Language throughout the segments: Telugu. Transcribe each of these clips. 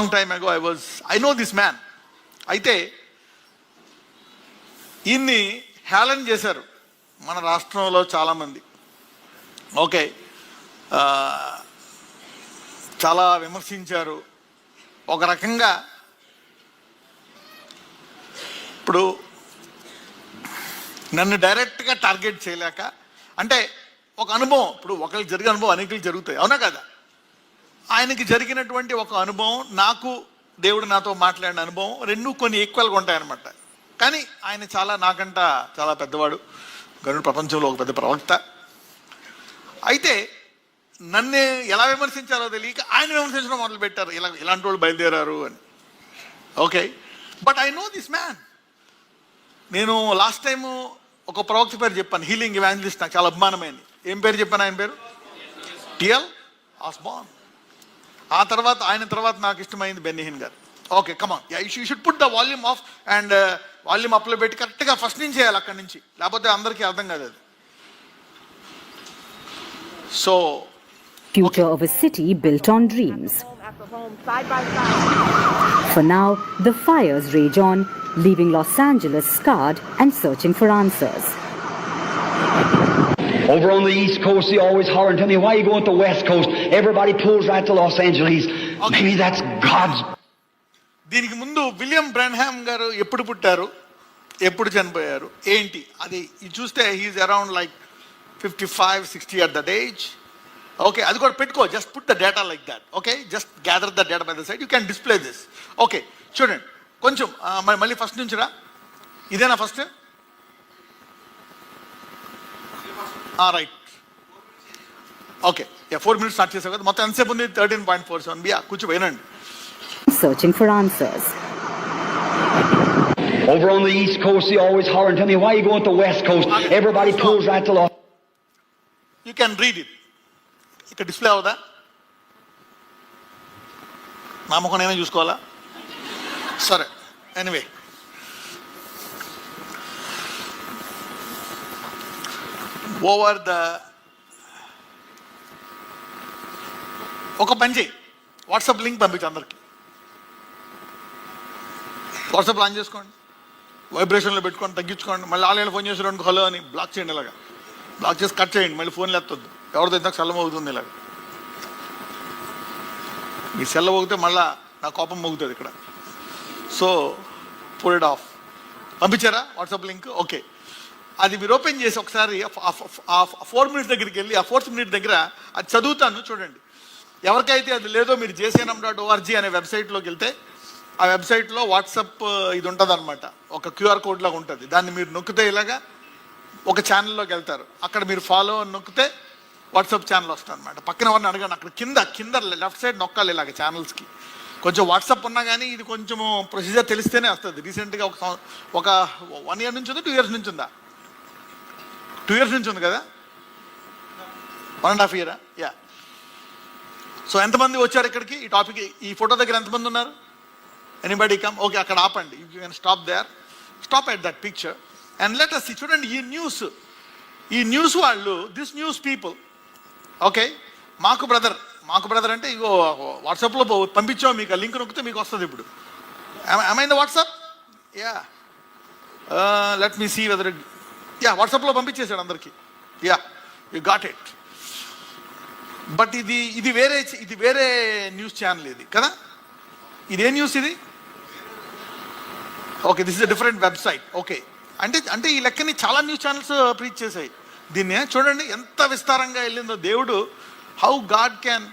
Long time ago I was I know this man అయితే ఈయన్ని హేళన చేశారు మన రాష్ట్రంలో చాలామంది. ఓకే చాలా విమర్శించారు. ఒక రకంగా ఇప్పుడు నన్ను డైరెక్ట్గా టార్గెట్ చేయలేక అంటే ఒక అనుభవం ఇప్పుడు ఒకరికి జరిగే అనుభవం అనేకలు జరుగుతాయి. అవునా కదా? ఆయనకి జరిగినటువంటి ఒక అనుభవం నాకు దేవుడు నాతో మాట్లాడిన అనుభవం రెండు కొన్ని ఈక్వల్గా ఉంటాయన్నమాట. కానీ ఆయన చాలా నాకంట చాలా పెద్దవాడు. గరుడు ప్రపంచంలో ఒక పెద్ద ప్రవక్త. అయితే నన్ను ఎలా విమర్శించాలో తెలియక ఆయన విమర్శించడం మొదలు పెట్టారు ఇలా ఇలాంటి వాళ్ళు బయలుదేరారు అని. Okay. But I know this man నేను లాస్ట్ టైము ఒక ప్రవక్త పేరు చెప్పాను. హీలింగ్ ఇవాంజలిస్ట్ నాకు చాలా అభిమానమైంది. ఏం పేరు చెప్పాను ఆయన పేరు? టిఎల్ ఆస్బాన్ ఆ తర్వాత ఆయన తర్వాత నాకు ఇష్టమైంది బెన్నిహిన్ గారు okay come on you should put the volume off and volume అప్లో పెట్టి కరెక్ట్గా ఫస్ట్ నుంచి చేయాలి అక్కడి నుంచి లేకపోతే అందరికీ అర్థం కాదు అది so future of a city built on dreams. home after home, side by side. For now, the fires rage on, leaving Los Angeles scarred and searching for answers. Over on the East Coast, they always holler and tell me, why are you going to the West Coast? Everybody pulls right to Los Angeles. Okay. Maybe that's God's దీనికి ముందు విలియం బ్రెన్హామ్ గారు ఎప్పుడు పుట్టారు? ఎప్పుడు చనిపోయారు? ఏంటి? అది ఇది చూస్తే he's around like fifty five sixty at that age okay అది కూడా పెట్టుకో. Just put the data like that okay just gather the data by the side you can display this okay చూడండి. కొంచెం మళ్ళీ ఫస్ట్ నుంచి రా. ఇదేనా first right okay four minutes start చేసావు కదా మొత్తం ఎంతసేపు ఉంది థర్టీన్ పాయింట్ ఫోర్ సెవెన్ బియా కూర్చో వినండి Searching for answers. Over on the East Coast, they always holler and tell me, why are you going to the West Coast? Everybody pulls right to Los you can read it ఇక్కడ డిస్ప్లే అవుదా నా ముఖం నేనే చూసుకోవాలా సరే ఎనివే ఓవర్ ద ఒక పని చేయి. వాట్సాప్ లింక్ పంపించు అందరికి. వాట్సాప్ ఆన్ చేసుకోండి. వైబ్రేషన్లో పెట్టుకొని తగ్గించుకోండి. మళ్ళీ ఆన్లైన్ ఫోన్ చేసి రెండు హలో అని బ్లాక్ చేయండి ఇలాగా. బ్లాక్ చేసి కట్ చేయండి మళ్ళీ ఫోన్లు ఎత్తొద్దు ఎవరితో ఇంతకు సెల్ల మోగుతుంది ఇలాగ. మీ సెల్ల మోగితే మళ్ళా నా కోపం మోగుతుంది ఇక్కడ. సో పుల్ ఇట్ ఆఫ్ పంపించారా? WhatsApp link? ఓకే. అది మీరు ఓపెన్ చేసి ఒకసారి ఆ ఫోర్ మినిట్స్ దగ్గరికి వెళ్ళి ఆ ఫోర్త్ మినిట్ దగ్గర అది చదువుతాను చూడండి. ఎవరికైతే అది లేదో మీరు జేసీఎన్ఎం డాట్ ఓఆర్జీ అనే వెబ్సైట్లోకి వెళ్తే ఆ వెబ్సైట్లో వాట్సప్ uh, ఇది ఉంటుంది అనమాట ఒక క్యూఆర్ కోడ్ లాగా ఉంటుంది. దాన్ని మీరు నొక్కితే ఇలాగా ఒక ఛానల్లోకి వెళ్తారు. అక్కడ మీరు ఫాలో అని నొక్కితే వాట్సాప్ ఛానల్ వస్తుంది అనమాట పక్కన ఎవరిని అడగండి అక్కడ కింద కింద లెఫ్ట్ సైడ్ నొక్కాలి ఇలాగ ఛానల్స్కి కొంచెం వాట్సాప్ ఉన్నా కానీ ఇది కొంచెం ప్రొసీజర్ తెలిస్తేనే వస్తుంది. రీసెంట్గా ఒక ఒక వన్ ఇయర్ నుంచి ఉందా టూ ఇయర్స్ నుంచి ఉందా? టూ ఇయర్స్ నుంచి ఉంది కదా? వన్ అండ్ హాఫ్ ఇయరా యా సో ఎంతమంది వచ్చారు ఇక్కడికి? ఈ టాపిక్ ఈ ఫోటో దగ్గర ఎంతమంది ఉన్నారు? ఎనీబడి కమ్ ఓకే అక్కడ ఆపండి. You can stop there stop at that picture and let us చూడండి ఈ న్యూస్ ఈ న్యూస్ వాళ్ళు దిస్ న్యూస్ పీపుల్ ఓకే మాకు బ్రదర్ మాకు బ్రదర్ అంటే ఇగో వాట్సాప్లో పంపించాం మీకు ఆ లింక్ నొక్కితే మీకు వస్తుంది ఇప్పుడు. ఏమైంది WhatsApp yeah let me see whether yeah వాట్సాప్లో పంపించేశాడు అందరికి. Yeah you got it but ఇది ఇది వేరే ఇది వేరే న్యూస్ ఛానల్ ఇది కదా? ఇదే న్యూస్ ఇది? Okay this is different website. Okay. అంటే అంటే ఈ లెక్కని చాలా న్యూస్ ఛానల్స్ ప్రీచ్ చేశాయి. దీన్ని చూడండి ఎంత విస్తారంగా వెళ్ళిందో దేవుడు how God can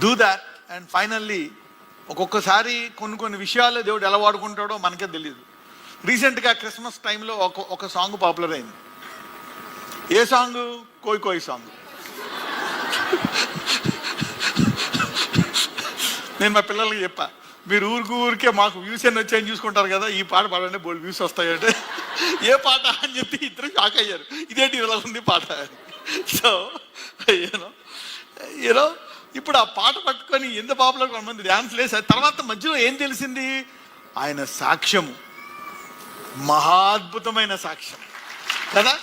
do that and finally ఒక్కొక్కసారి కొన్ని కొన్ని విషయాలు దేవుడు ఎలా వాడుకుంటాడో మనకే తెలియదు రీసెంట్గా క్రిస్మస్ టైంలో ఒక ఒక సాంగ్ పాపులర్ అయింది. ఏ సాంగ్? కోయి కోయి సాంగ్. నేను మా పిల్లలకి చెప్పా మీరు ఊరికి ఊరికే మాకు వ్యూస్ ఎన్ని వచ్చాయని చూసుకుంటారు కదా ఈ పాట పాడండి బోల్ వ్యూస్ వస్తాయంటే ఏ పాట అని చెప్పి ఇద్దరు షాక్ అయ్యారు. ఇదేంటి ఇలా ఉంది పాట సో యూనో యూనో ఇప్పుడు ఆ పాట పట్టుకొని ఎంత పాపులర్ కొంతమంది డ్యాన్స్ లేసారు. తర్వాత మధ్యలో ఏం తెలిసింది? ఆయన సాక్ష్యము. మహాద్భుతమైన సాక్ష్యం. కదా?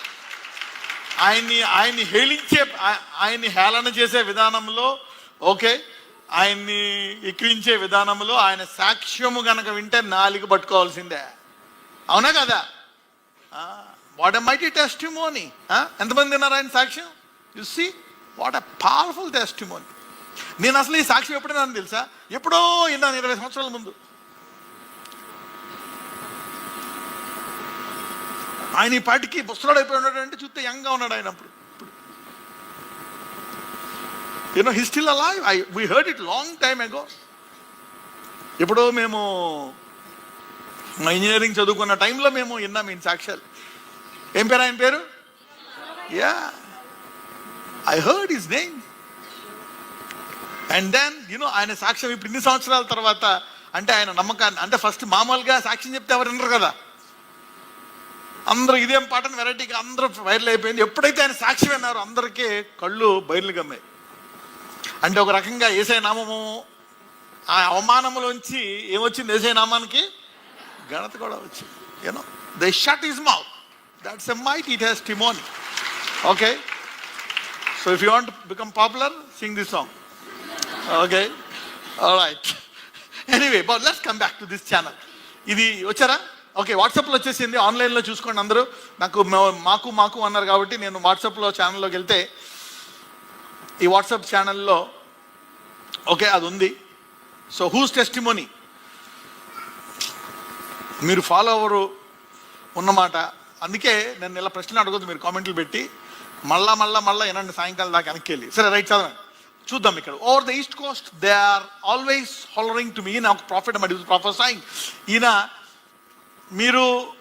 ఆయన్ని ఆయన్ని హేళించే ఆయన్ని హేళన చేసే విధానంలో ఓకే ఆయన్ని ఎక్కిరించే విధానంలో ఆయన సాక్ష్యము గనక వింటే నాలుగు పట్టుకోవాల్సిందే. అవునా కదా? వాట్ ఎ మైటీ టెస్టిమోనీ ఎంతమంది తిన్నారు ఆయన సాక్ష్యం? You what a powerful testimony నేను అసలు ఈ సాక్ష్యం ఎప్పుడైనా తెలుసా? ఎప్పుడో విన్నాను ఇరవై సంవత్సరాల ముందు. ఆయన ఈ పాటికి ముసలాడు అయిపోయి ఉన్నాడు అంటే చూస్తే యంగ్గా ఉన్నాడు ఆయన అప్పుడు. You know he still I we heard it long time ago ఎప్పుడో మేము మా ఇంజనీరింగ్ చదువుకున్న టైంలో మేము విన్నాం ఈయన సాక్ష్యాలు. ఏం పేరు ఆయన పేరు? Yeah I heard his name and then you know ఆయన సాక్ష్యం ఇప్పుడు ఇన్ని సంవత్సరాల తర్వాత అంటే ఆయన నమ్మకాన్ని అంటే ఫస్ట్ మామూలుగా సాక్ష్యం చెప్తే ఎవరు వినరు కదా. అందరూ ఇదేం పాటను వెరైటీగా అందరూ వైరల్ అయిపోయింది. ఎప్పుడైతే ఆయన సాక్షి విన్నారో అందరికీ కళ్ళు బయలు గమ్మాయి అంటే ఒక రకంగా ఏసై నామము ఆ అవమానములోంచి ఏమొచ్చింది ఏసై నామానికి? ఘనత కూడా వచ్చింది. You know the shut is mow that's a might it has timon okay so if you want become popular sing this song okay right anyway but let's come back to this channel ఇది వచ్చారా? ఓకే వాట్సాప్లో వచ్చేసింది ఆన్లైన్లో చూసుకోండి అందరూ. నాకు మాకు మాకు అన్నారు కాబట్టి నేను వాట్సాప్లో ఛానల్లోకి వెళ్తే ఈ వాట్సాప్ ఛానల్లో ఓకే అది ఉంది. సో హూస్ టెస్టిమోనీ మీరు ఫాలో అవరు ఉన్నమాట. అందుకే నేను ఇలా ప్రశ్నలు అడగద్దు మీరు కామెంట్లు పెట్టి. మళ్ళా మళ్ళా మళ్ళా వినండి సాయంకాలం దాకా వెనక్కి వెళ్ళి. సరే రైట్ చదవండి. చూద్దాం ఇక్కడ. Over the east coast they are always hollering to me ఈయన ఒక ప్రాఫిట్ ప్రాఫర్ సాయింగ్ ఈయన మీరు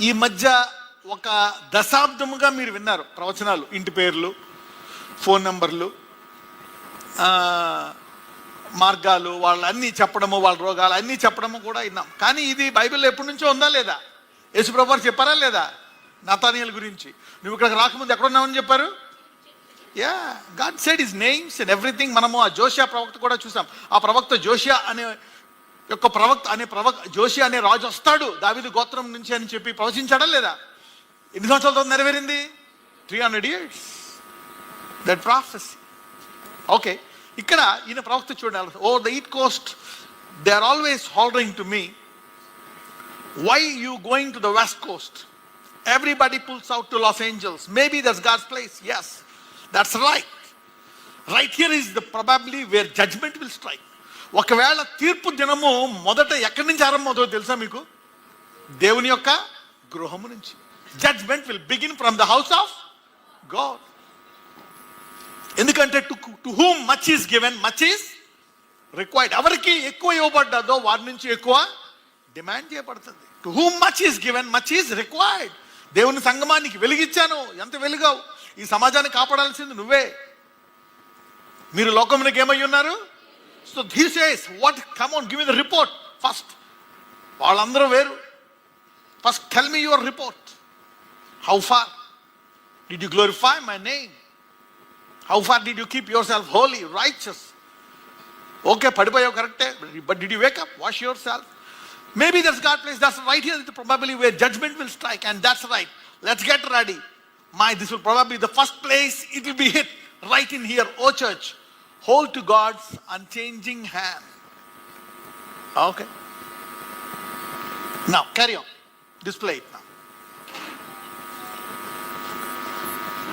ఈ మధ్య ఒక దశాబ్దముగా మీరు విన్నారు ప్రవచనాలు ఇంటి పేర్లు ఫోన్ నంబర్లు మార్గాలు వాళ్ళన్నీ చెప్పడము వాళ్ళ రోగాలు అన్నీ చెప్పడము కూడా విన్నాం. కానీ ఇది బైబిల్లో ఎప్పటి నుంచో ఉందా లేదా? యేసుప్రభు చెప్పారా లేదా? నతానియల్ గురించి. నువ్వు ఇక్కడికి రాకముందు ఎక్కడ ఉన్నావని చెప్పారు? Yeah God said his names and everything. మనము ఆ జోషియా ప్రవక్త కూడా చూసాం. ఆ ప్రవక్త జోషియా అనే యొక్క ప్రవక్త అనే ప్రవక్ జోషి అనే రాజు వస్తాడు. దావిది గోత్రం నుంచి అని చెప్పి ప్రవచించాడా లేదా? ఎన్ని సంవత్సరాలతో నెరవేరింది? Three hundred years that process okay ఇక్కడ ఈయన ప్రవక్త చూడాలి ఓ the east coast they are always hollering to me why you going to the west coast everybody pulls out to Los Angeles maybe that's God's place yes that's right right here is the probably where judgment will strike ఒకవేళ తీర్పు దినము మొదట ఎక్కడి నుంచి ఆరంభమవుతుందో తెలుసా మీకు? దేవుని యొక్క గృహము నుంచి. Judgment will begin from the house of God ఎందుకంటే to to whom much is given much is required ఎవరికి ఎక్కువ ఇవ్వబడ్డదో వారి నుంచి ఎక్కువ డిమాండ్ చేయబడుతుంది. To whom much is given much is required దేవుని సంగమానికి వెలిగిచ్చాను. ఎంత వెలుగావు? ఈ సమాజాన్ని కాపాడాల్సింది నువ్వే. మీరు లోకమునికి ఏమై ఉన్నారు? so this says what come on give the report first వాళ్ళందరూ వేరు first tell me your report how far did you glorify my name how far did you keep yourself holy righteous okay పడిపోయావు కరెక్టే but did you wake up wash yourself maybe that's God place that's right here probably where judgment will strike and that's right let's get ready my this will probably the first place it will be hit right in here oh church hold to god's unchanging hand okay now carry on display it now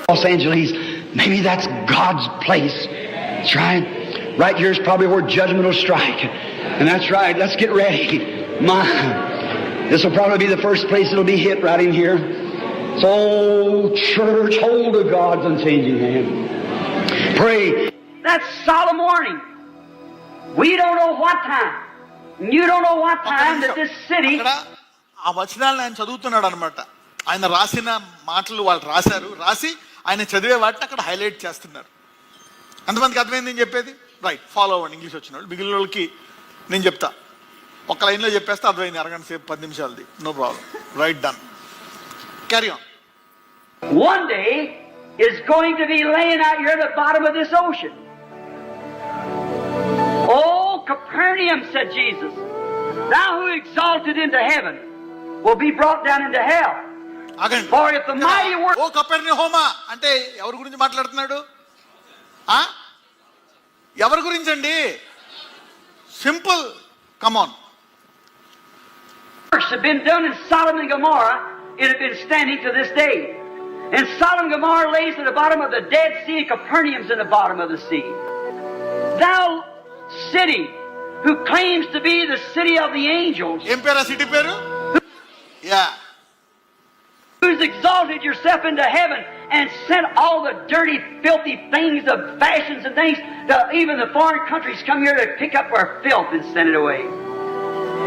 Los Angeles, maybe that's God's place. That's right. Right here is probably where judgment will strike. And that's right. Let's get ready. My, this will probably be the first place it'll be hit right in here. So, church, hold of God's unchanging hand. Pray. That's solemn warning. We don't know what time. You don't know what time that this city ఆ వచనాలను ఆయన చదువుతున్నాడు అనమాట ఆయన రాసిన మాటలు వాళ్ళు రాశారు. రాసి ఆయన చదివే వాటిని అక్కడ హైలైట్ చేస్తున్నారు. అంతమందికి అర్థమైంది నేను చెప్పేది? రైట్ ఫాలో అవ్వండి ఇంగ్లీష్ వచ్చిన వాళ్ళు. మిగిలిన వాళ్ళకి నేను చెప్తా. ఒక లైన్లో చెప్పేస్తే అర్థమైంది అరగంట సేపు పది నిమిషాలది. No problem right done carry on one day is going to be laying out here at the bottom of this ocean. Oh, Capernaum, said Jesus, thou who exalted into heaven will be brought down into hell. ఆగండి For if the mighty word ఓ కపెర్ని హోమా అంటే ఎవరి గురించి మాట్లాడుతున్నాడు ఆ ఎవరి గురించి అండి simple come on works had been done in Sodom and Gomorrah, it had been standing to this day. And Sodom and Gomorrah lays at the bottom of the Dead Sea, and Capernaum's in the bottom of the sea. Thou city, who claims to be the city of the angels, ఏం పేరు ఆ సిటీ పేరు yeah who's exalted yourself into heaven and sent all the dirty, filthy things, the fashions and things, to even the foreign countries come here to pick up our filth and send it away.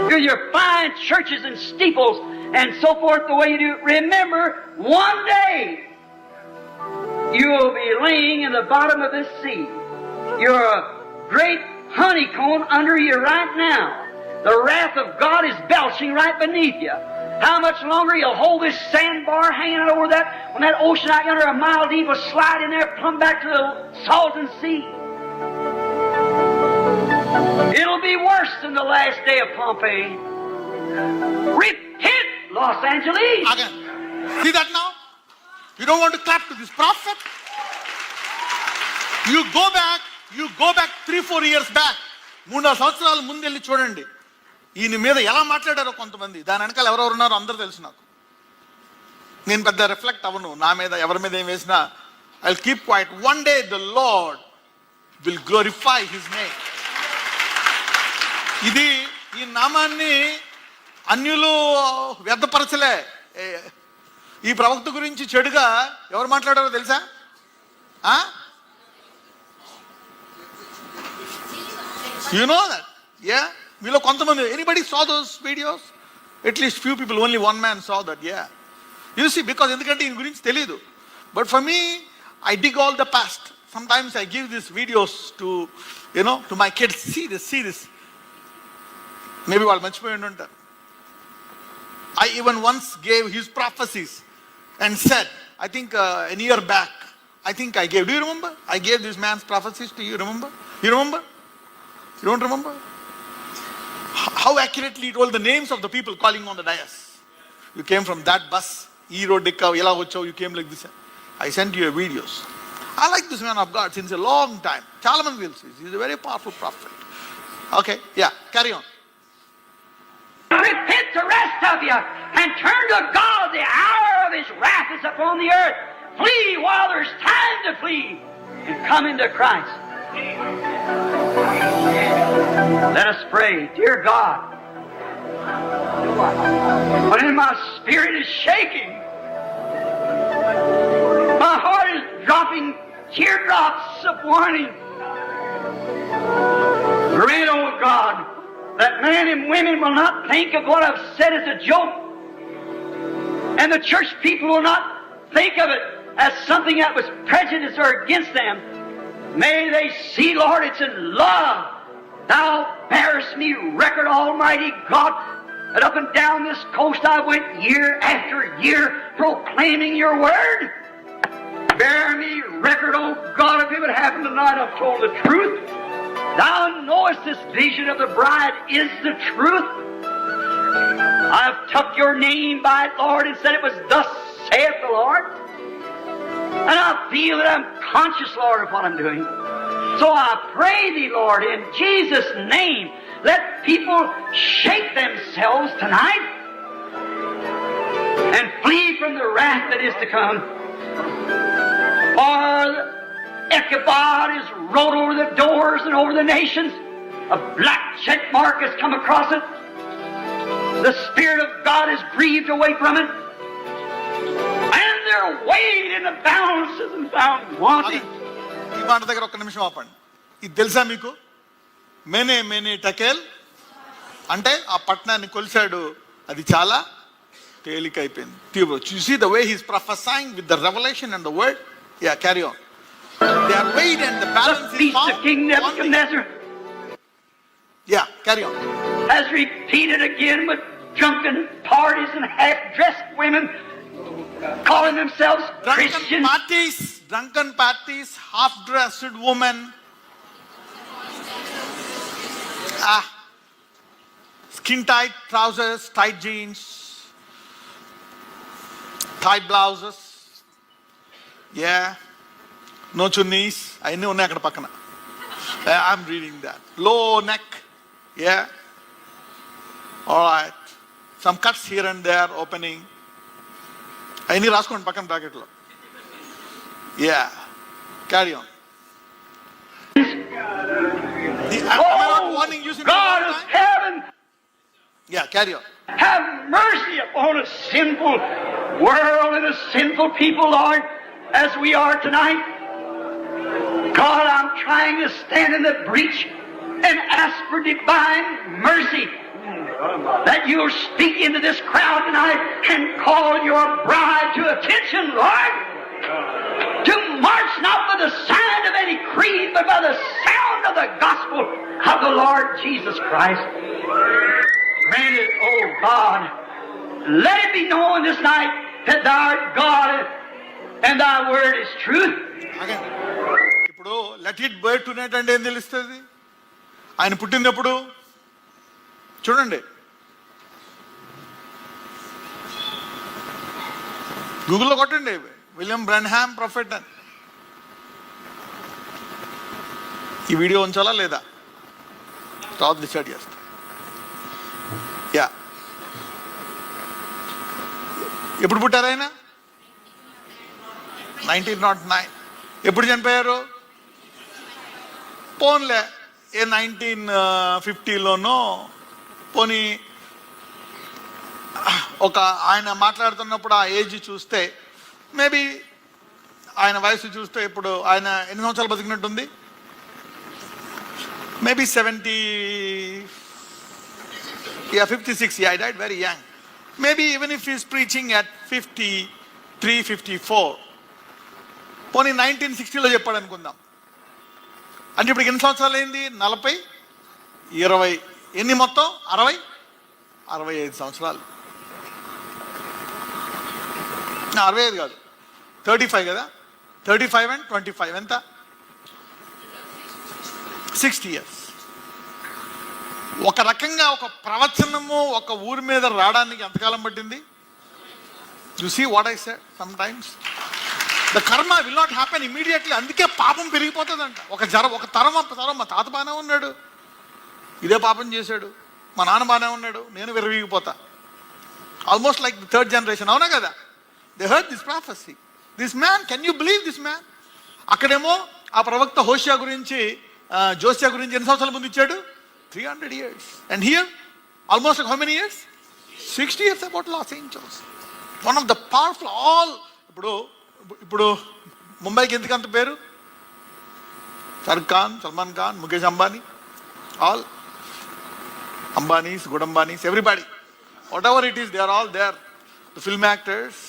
You're your fine churches and steeples and so forth the way you do. Remember, one day you'll be laying in the bottom of this sea. You're a great honeycomb under you right now. The wrath of God is belching right beneath you. How much longer you'll hold this sandbar hanging over that when that ocean out yonder a mile deep will slide in there plumb back to the Salton Sea? It'll be worse than the last day of Pompeii. Repent, Los Angeles! Again. See that now? You don't want to clap to this prophet? You go back, you go back three four years back మూడు నాలుగు సంవత్సరాల ముందు వెళ్ళి చూడండి. ఈయన మీద ఎలా మాట్లాడారో కొంతమంది. దాని వెనకాల ఎవరెవరు ఉన్నారో అందరూ తెలుసు నాకు. నేను పెద్ద రిఫ్లెక్ట్ అవ్వను. నా మీద ఎవరి మీద ఏం వేసినా I keep quiet one day the Lord will glorify his name ఇది ఈ నామాన్ని అన్యులు వ్యర్థపరచలే. ఈ ప్రవక్త గురించి చెడుగా ఎవరు మాట్లాడారో తెలుసా? ఆ యు నో దట్ యా మీలో కొంతమంది anybody saw those videos at least few people only one man saw that yeah you see because ఎందుకంటే ఈయన గురించి తెలియదు but for me I dig all the past some times I give this videos to you know to my kids see this see this maybe వాళ్ళు మర్చిపోయి ఉండి ఉంటారు I even once gave his prophecies and said, I think uh, an year back, I think I gave. Do you remember? I gave this man's prophecies to you. Remember? You remember? you don't remember? How accurately he told the names of the people calling on the dais. You came from that bus, Hero Dikka, Yela Hocho, you came like this. I sent you a videos. I like this man of God since a long time. Chalaman will see. He's a very powerful prophet. Okay, yeah, carry on. Repent the rest of you and turn to God. The hour of His wrath is upon the earth. Flee while there's time to flee and come into Christ. Let us pray, dear God. When my spirit is shaking, my heart is dropping teardrops of warning. Grant, O God, that men and women will not think of what I've said as a joke, and the church people will not think of it as something that was prejudice or against them. May they see, Lord, it's in love. Thou bearest me record, Almighty God, that up and down this coast I went year after year proclaiming your word. Bear me record, O God, if it would happen tonight, I've told the truth. Thou knowest this vision of the bride is the truth. I've took your name by it, Lord, and said it was thus saith the Lord. And I feel that I'm conscious, Lord, of what I'm doing. So I pray thee, Lord, in Jesus' name, let people shake themselves tonight and flee from the wrath that is to come. For Ichabod is rolled over the doors and over the nations. A black check mark has come across it. The Spirit of God is breathed away from it. They're weighed in the balances and found wanting. ఈ మాట దగ్గర ఒక్క నిమిషం ఆపండి ఇది తెలుసా మీకు మేనే మేనే టకేల్ అంటే ఆ పట్టణాన్ని కొలిచాడు అది చాలా తేలికైపోయింది తీవ్ర చూసి the way he's prophesying with the revolution and the word yeah carry on they are wait and the The balance King Nebuchadnezzar yeah carry on has repeated again with drunken parties and half-dressed women calling themselves drunken Christians. parties, drunken parties, half-dressed women, ah, skin-tight trousers, tight jeans, tight blouses. Yeah, no chunnis. I know neck pakana. I'm reading that. Low neck. Yeah. All right. Some cuts here and there opening. అవన్నీ రాసుకోండి పక్కన బ్రాకెట్లో yeah carry on warning using God of heaven, yeah carry on have mercy upon a sinful world and a sinful people, Lord, as we are tonight. God, I'm trying to stand in the breach and ask for divine mercy. That you'll speak into this crowd tonight and call your bride to attention, Lord. To march not by the sound of any creed, but by the sound of the gospel of the Lord Jesus Christ. Grant it, oh God. Let it be known this night that thou art God and thy word is truth. ఆగండి ఇప్పుడు let it bird to net అంటే ఏం తెలుస్తుంది ఆయన పుట్టినప్పుడు చూడండి. గూగుల్లో కొట్టండి. విలియం బ్రన్హామ్ ప్రొఫెట్ అని. ఈ వీడియో ఉంచాలా లేదా? తర్వాత డిసైడ్ చేస్తా. యా ఎప్పుడు పుట్టారు ఆయన? నైన్టీన్ నాట్ నైన్ ఎప్పుడు చనిపోయారు? పోన్లే. ఏ నైన్టీన్ ఫిఫ్టీలోనో uh, పోనీ ఒక ఆయన మాట్లాడుతున్నప్పుడు ఆ ఏజ్ చూస్తే మేబీ ఆయన వయసు చూస్తే ఇప్పుడు ఆయన ఎన్ని సంవత్సరాలు బతికినట్టుంది? Maybe seventy yeah fifty six I died very young maybe even if is preaching at fifty three fifty four పోనీ నైన్టీన్ సిక్స్టీలో చెప్పాడు అనుకుందాం అంటే ఇప్పుడు ఎన్ని సంవత్సరాలు అయింది నలభై ఇరవై. ఎన్ని మొత్తం? అరవై? అరవై ఐదు సంవత్సరాలు. అరవై ఐదు కాదు. థర్టీ ఫైవ్ కదా? Thirty five and twenty five. ఎంత? Sixty years. ఒక రకంగా ఒక ప్రవచనము ఒక ఊరి మీద రావడానికి ఎంతకాలం పట్టింది? You see what I said sometimes the karma will not happen immediately అందుకే పాపం పెరిగిపోతుందంట. ఒక జర ఒక తరం తరం మా తాత బాగానే ఉన్నాడు. ఇదే పాపం చేశాడు. మా నాన్న బాగానే ఉన్నాడు. నేను విరవీగిపోతా ఆల్మోస్ట్ లైక్ థర్డ్ జనరేషన్ అవునా కదా? They heard this prophecy this man can you believe this man అక్కడేమో ఆ ప్రవక్త హోషియా గురించి జోసియా గురించి ఎన్ని సంవత్సరాల ముందు ఇచ్చాడు? Three hundred years and here almost how many years sixty years about Los Angeles one of the powerful all ఇప్పుడు ఇప్పుడు ముంబైకి ఎందుకంత పేరు? Shahrukh Khan Salman Khan Mukesh Ambani all Ambanis good Ambanis everybody whatever it is they are all there the film actors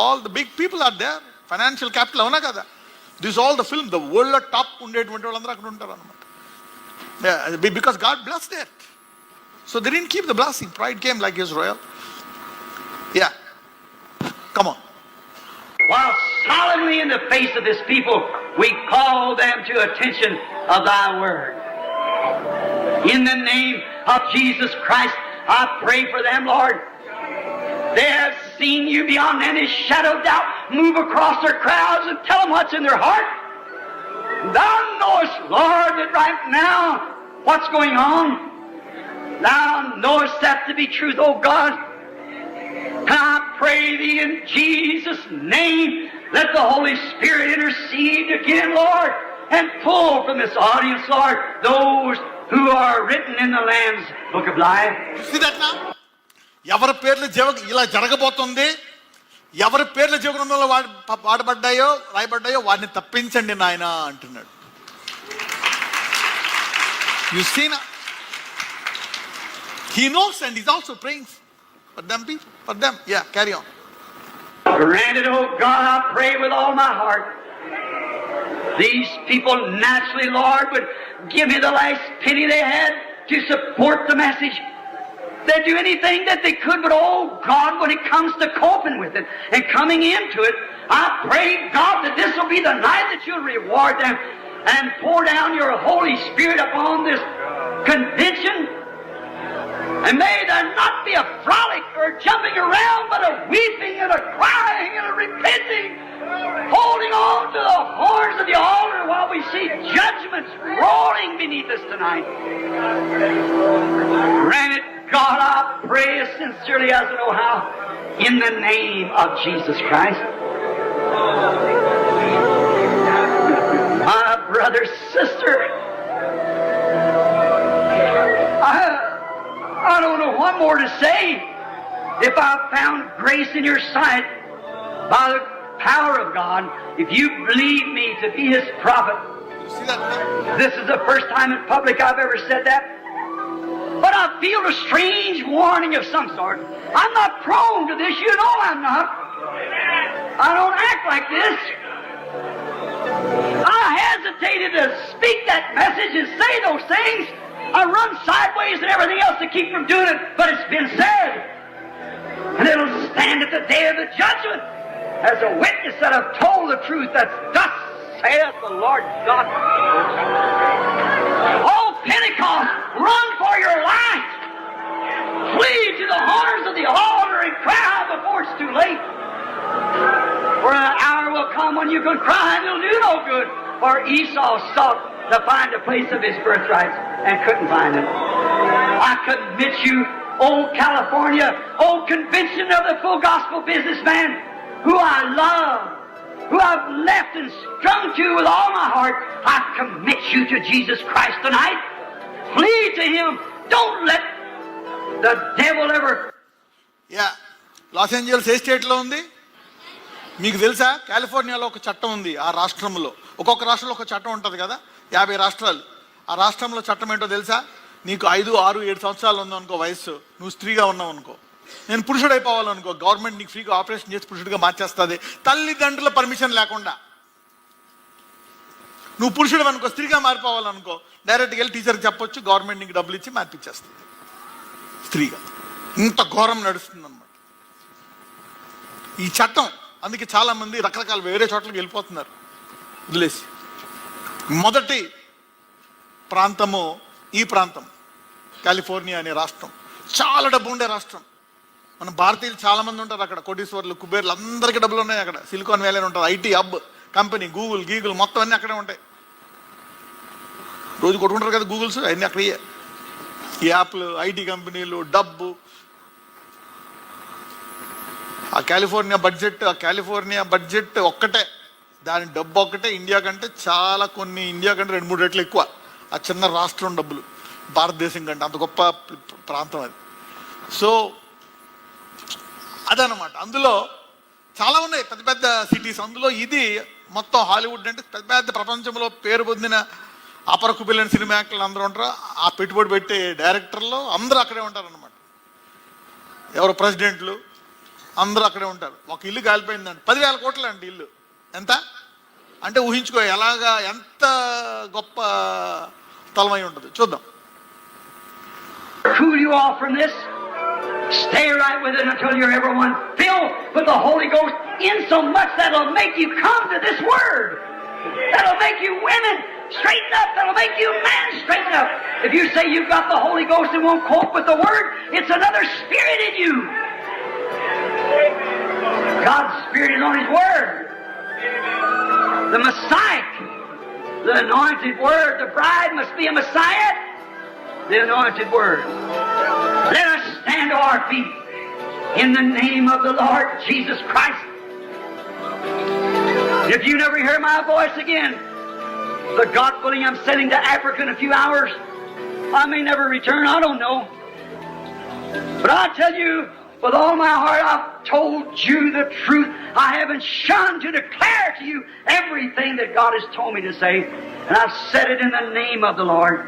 all the big people are there financial capital అవునా కదా this all the film the world లో టాప్ ఉండేటువంటి వాళ్ళందరూ అక్కడ ఉంటారు అనమాట because God bless that so they didn't keep the blessing pride came like his royal yeah come on While solemnly in the face of this people, we call them to attention of thy word. In the name of Jesus Christ, I pray for them, Lord. They have seen you beyond any shadow of doubt. Move across their crowds and tell them what's in their heart. Thou knowest, Lord, that right now what's going on. Thou knowest that to be truth, oh God. And I pray thee in Jesus' name, let the Holy Spirit intercede again, Lord, and pull from this audience, Lord, those who are written in the Lamb's Book of Life. See that now? ఎవరి పేర్లు జీవ ఇలా జరగబోతుంది ఎవరి పేర్లు జీవగ్రంథంలో వాడి వాడబడ్డాయో రాయబడ్డాయో వాడిని తప్పించండి నాయన అంటున్నాడు you Cena he knows and is also praying for them people for them yeah carry on Grant it, oh God, I pray with all my heart. These people naturally, Lord, would give me the last penny they had to support the message. They'd do anything that they could, but oh God, when it comes to coping with it and coming into it, I pray, God, that this will be the night that you'll reward them and pour down your Holy Spirit upon this convention. And may there not be a frolic or jumping around, but a weeping and a crying and a repenting holding on to the horns of the altar while we see judgments rolling beneath us tonight. Grant it, God, I pray as sincerely as I know how, in the name of Jesus Christ. My brother, sister, I, I don't know what more to say. If I found grace in your sight by the power of God, if you believe me to be his prophet, You see that? this is the first time in public I've ever said that. But I feel a strange warning of some sort. I'm not prone to this, you know I'm not. I don't act like this. I hesitated to speak that message and say those things. I run sideways and everything else to keep from doing it, but it's been said. And it'll stand at the day of the judgment as a witness that I've told the truth. That's thus saith the Lord God. Oh, Pentecost, run for your life. Flee to the horns of the altar and cry out before it's too late. For an hour will come when you can cry and it'll do no good. For Esau sought to find a place of his birthright and couldn't find it. I commit you, old California, old convention of the full gospel businessman, who I love, who I've left and strung to with all my heart. I commit you to Jesus Christ tonight. Flee to Him. Don't let the devil ever yeah Los Angeles ఏ స్టేట్లో ఉంది? మీకు తెలుసా? కాలిఫోర్నియాలో ఒక చట్టం ఉంది ఆ రాష్ట్రంలో. ఒక్కొక్క రాష్ట్రంలో ఒక చట్టం ఉంటుంది కదా? యాభై రాష్ట్రాలు. ఆ రాష్ట్రంలో చట్టం ఏంటో తెలుసా? నీకు ఐదు ఆరు ఏడు సంవత్సరాలు ఉందనుకో వయస్సు. నువ్వు స్త్రీగా ఉన్నావు అనుకో. నేను పురుషుడు అయిపోవాలనుకో గవర్నమెంట్ నీకు ఫ్రీగా ఆపరేషన్ చేసి పురుషుడిగా మార్చేస్తుంది. తల్లిదండ్రుల పర్మిషన్ లేకుండా. నువ్వు పురుషుడు అనుకో స్త్రీగా మారిపోవాలనుకో డైరెక్ట్గా వెళ్ళి టీచర్కి చెప్పొచ్చు గవర్నమెంట్ నీకు డబ్బులు ఇచ్చి మార్పించేస్తుంది స్త్రీగా. ఇంత ఘోరం నడుస్తుంది అనమాట ఈ చట్టం అందుకే చాలామంది రకరకాల వేరే చోట్లకి వెళ్ళిపోతున్నారు. వదిలేసి. మొదటి ప్రాంతము ఈ ప్రాంతం కాలిఫోర్నియా అనే రాష్ట్రం. చాలా డబ్బు ఉండే రాష్ట్రం. మన భారతీయులు చాలామంది ఉంటారు అక్కడ కోటీశ్వర్లు కుబేర్లు అందరికీ డబ్బులు ఉన్నాయి అక్కడ. సిలికాన్ వ్యాలీ అని ఉంటుంది ఐటీ హబ్ కంపెనీ గూగుల్ గీగుల్ మొత్తం అన్నీ అక్కడే ఉంటాయి. రోజు కొట్టుకుంటారు కదా గూగుల్స్ అన్నీ అక్కడే. ఈ యాప్లు ఐటీ కంపెనీలు డబ్బు. ఆ కాలిఫోర్నియా బడ్జెట్ ఆ కాలిఫోర్నియా బడ్జెట్ ఒక్కటే. దాని డబ్బు ఒక్కటే. ఇండియా కంటే చాలా కొన్ని ఇండియా కంటే రెండు మూడు రెట్లు ఎక్కువ. ఆ చిన్న రాష్ట్రం డబ్బులు. భారతదేశం కంటే అంత గొప్ప ప్రాంతం అది. సో అదనమాట. అందులో చాలా ఉన్నాయి. పెద్ద పెద్ద సిటీస్. అందులో ఇది మొత్తం హాలీవుడ్ అంటే పెద్ద పెద్ద ప్రపంచంలో పేరు పొందిన అపరకు పిల్లని సినిమా యాక్టర్లు అందరూ ఉంటారు. ఆ పెట్టుబడి పెట్టే డైరెక్టర్లు అందరూ అక్కడే ఉంటారనమాట ఎవరు ప్రెసిడెంట్లు అందరూ అక్కడే ఉంటారు. ఒక ఇల్లు కాలిపోయిందండి. పదివేల కోట్లు అండి ఇల్లు. ఎంత? అంటే ఊహించుకో ఎలాగా ఎంత గొప్ప తలమై ఉంటుంది. చూద్దాం. Stay right with it until you're everyone filled with the Holy Ghost in so much that'll make you come to this Word. That'll make you women straighten up. That'll make you men straighten up. If you say you've got the Holy Ghost and won't cope with the Word, it's another spirit in you. God's Spirit is on His Word. The Messiah, the anointed Word, the bride must be a Messiah the anointed word. Let us stand to our feet in the name of the Lord Jesus Christ. If you never hear my voice again, the God willing, I'm sending to Africa in a few hours. I may never return, I don't know. But I tell you, with all my heart, I've told you the truth. I haven't shunned to declare to you everything that God has told me to say. And I've said it in the name of the Lord.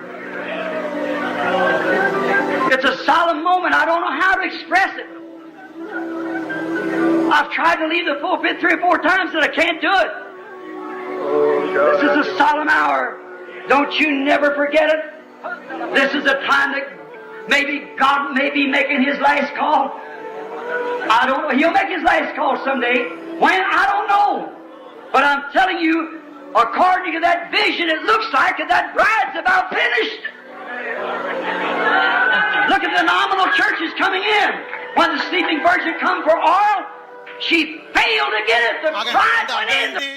It's a solemn moment. I don't know how to express it. I've tried to leave the pulpit three or four times and I can't do it. This is a solemn hour. Don't you never forget it. This is a time that maybe God may be making his last call. I don't know. He'll make his last call someday. When? I don't know. But I'm telling you, according to that vision, it looks like that that bride's about finished. Look at the nominal churches coming in. When the sleeping virgin come for oil, She failed to get it. The bride went in. అదేంటి?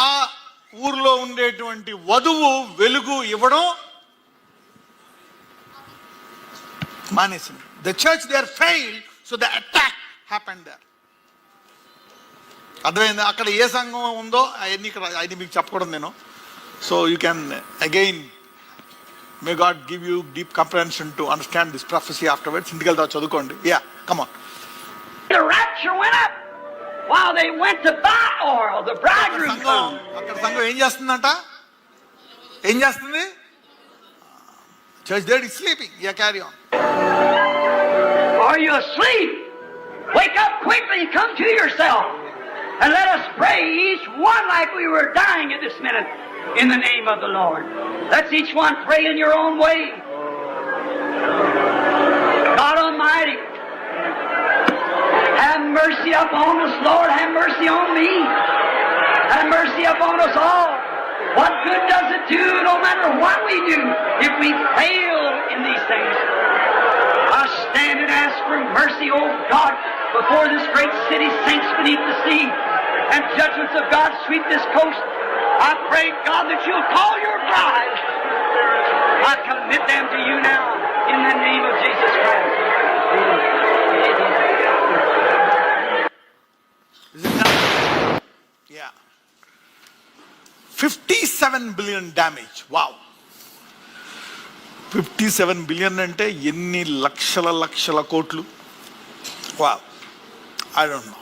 ఆ ఊర్లో ఉండేటువంటి వధువు వెలుగు ఇవ్వడం మానేసింది the church they are fail so the attack happened there అర్థమైంది అక్కడ ఏ సంఘం ఉందో అవన్నీ ఇక్కడ అది మీకు చెప్పకూడదు నేను so you can again May God give you deep comprehension to understand this prophecy afterwards ఇంటికి వెళ్తా చదువుకోండి yeah come on The rapture went up while they went to buy oil. The bridegroom సంఘం come. అక్కడ సంఘం ఏం చేస్తుందంట ఏం చేస్తుంది church that is sleeping yeah carry on Are you asleep? Wake up quickly and come to yourself. And let us pray each one like we were dying at this minute in the name of the Lord. Let's each one pray in your own way. God Almighty, have mercy upon us, Lord. Have mercy on me. Have mercy upon us all. What good does it do, no matter what we do, if we fail in these things? I stand and ask for mercy, O God, before this great city sinks beneath the sea and judgments of God sweep this coast. I pray, God, that you'll call your bride. I commit them to you now in the name of Jesus Christ. Yeah fifty seven billion damage wow fifty seven billion అంటే ఎన్ని లక్షల లక్షల కోట్లు వావ్ ఐ డోంట్ నో